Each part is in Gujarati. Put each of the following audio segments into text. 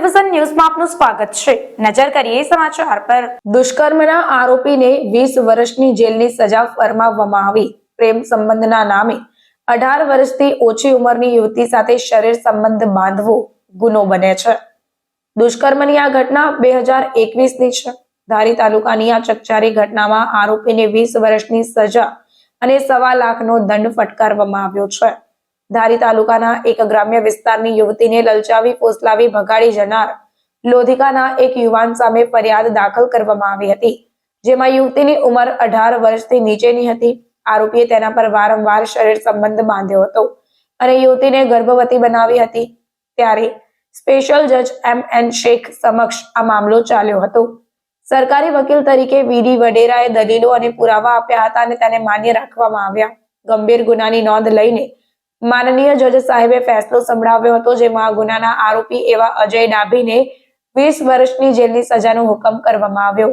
ડિવિઝન ન્યૂઝમાં આપનું સ્વાગત છે. નજર કરીએ સમાચાર પર. દુષ્કર્મના આરોપીને વીસ વર્ષની જેલની સજા ફરમાવવામાં આવી. પ્રેમ સંબંધના નામે અઢાર વર્ષથી ઓછી ઉંમરની યુવતી સાથે શરીર સંબંધ બાંધવો ગુનો બને છે. દુષ્કર્મની આ ઘટના બે હજાર એકવીસની છે. ધારી તાલુકાની આ ચકચારી ઘટનામાં આરોપીને વીસ વર્ષની સજા અને સવા લાખનો દંડ ફટકારવામાં આવ્યો છે. ધારી તાલુકાના એક ગ્રામ્ય વિસ્તારની યુવતીને લલચાવી, ફોસલાવી, ભગાડી જનાર લોધિકાના એક યુવાન સામે ફરિયાદ દાખલ કરવામાં આવી હતી, જેમાં યુવતીની ઉંમર અઢાર વર્ષથી નીચેની હતી. આરોપીએ તેના પર વારંવાર શરીર સંબંધ બાંધ્યો હતો અને યુવતીને ગર્ભવતી બનાવી હતી. ત્યારે સ્પેશિયલ જજ એમ એન શેખ સમક્ષ આ મામલો ચાલ્યો હતો. સરકારી વકીલ તરીકે વીડી વડેરાએ દલીલો અને પુરાવા આપ્યા હતા અને તેને માન્ય રાખવામાં આવ્યા. ગંભીર ગુનાની નોંધ લઈને માનનીય જજ સાહેબે ફેસલો સંભળાવ્યો હતો, જેમાં ગુનાના આરોપી એવા અજય ડાભીને વીસ વર્ષની જેલની સજાનો હુકમ કરવામાં આવ્યો.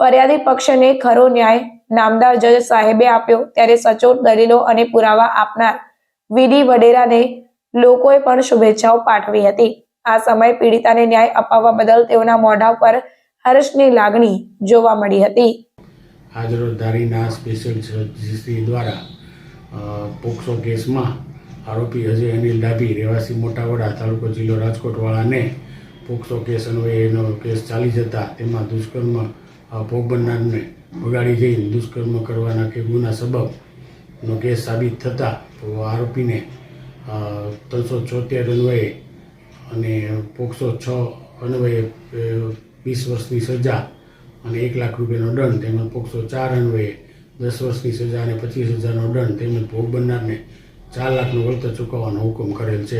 ફરિયાદી પક્ષને ખરો ન્યાય નામદાર જજ સાહેબે આપ્યો, ત્યારે સચોટ દલીલો અને પુરાવા આપનાર વીડી વડેરાને લોકોએ પણ શુભેચ્છાઓ પાઠવી હતી. આ સમયે પીડિતાને ન્યાય અપાવવા બદલ તેઓના મોઢા પર હર્ષની લાગણી જોવા મળી હતી. આજરોજ ધારીના સ્પેશિયલ દ્વારા પોક્સો કેસમાં આરોપી અજય અનિલ ડાભી, રહેવાસી મોટાવડા, તાલુકો જિલ્લો રાજકોટવાળાને પોક્સો કેસ અન્વયે એનો કેસ ચાલી જતા તેમાં દુષ્કર્મ ભોગ બનનારને બગાડી જઈને દુષ્કર્મ કરવાના કે ગુના સબબનો કેસ સાબિત થતાં આરોપીને ત્રણસો છોતેર અન્વયે અને પોક્સો છ અન્વયે વીસ વર્ષની સજા અને એક લાખ રૂપિયાનો દંડ તેમજ પોક્સો ચાર અન્વયે દસ વર્ષની સજા અને પચીસ હજારનો દંડ તેમજ ભોગ બનનારને ચાર લાખનું વળતર ચૂકવવાનો હુકમ કરેલ છે.